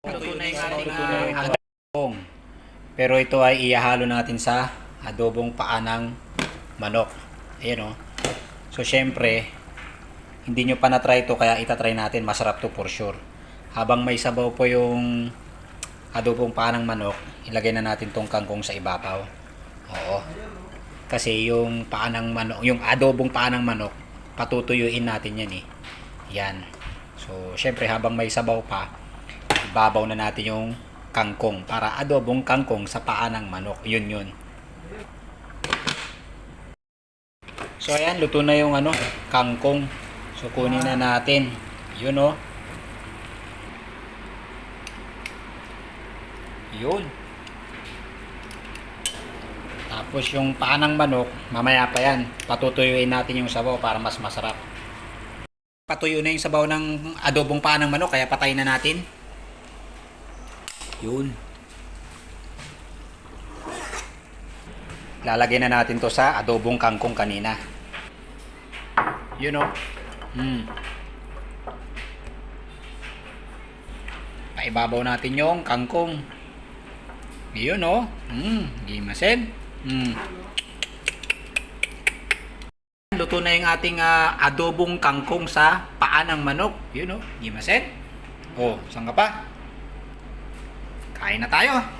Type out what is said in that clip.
Yung ating adobong. Pero ito ay iahalo natin sa adobong paanang manok. Ayan o. So, syempre, hindi nyo pa na-try ito kaya itatry natin. Masarap to for sure. Habang may sabaw po yung adobong paanang manok, ilagay na natin tong kangkong sa ibabaw. Oo. Kasi yung paanang manok, yung adobong paanang manok, patutuyuin natin yan eh. Yan. So, syempre habang may sabaw pa, ibabaw na natin yung kangkong para adobong kangkong sa paa ng manok. Yun yun. So ayan, luto na yung ano, kangkong. So kunin na natin. Yun oh. Yun. Tapos yung paa ng manok, mamaya pa yan. Patutuyuin natin yung sabaw para mas masarap. Patuyo na yung sabaw ng adobong paa ng manok, kaya patayin na natin. Yun. Lalagay na natin to sa adobong kangkong kanina. Yun o. Hmm. Paibabaw natin yung kangkong. Yun o. Hmm. Gimasen. Hmm. Luto na yung ating ah, adobong kangkong sa paa ng manok. Yun o. Gimasen. Oh, saan ka pa? Kain na tayo.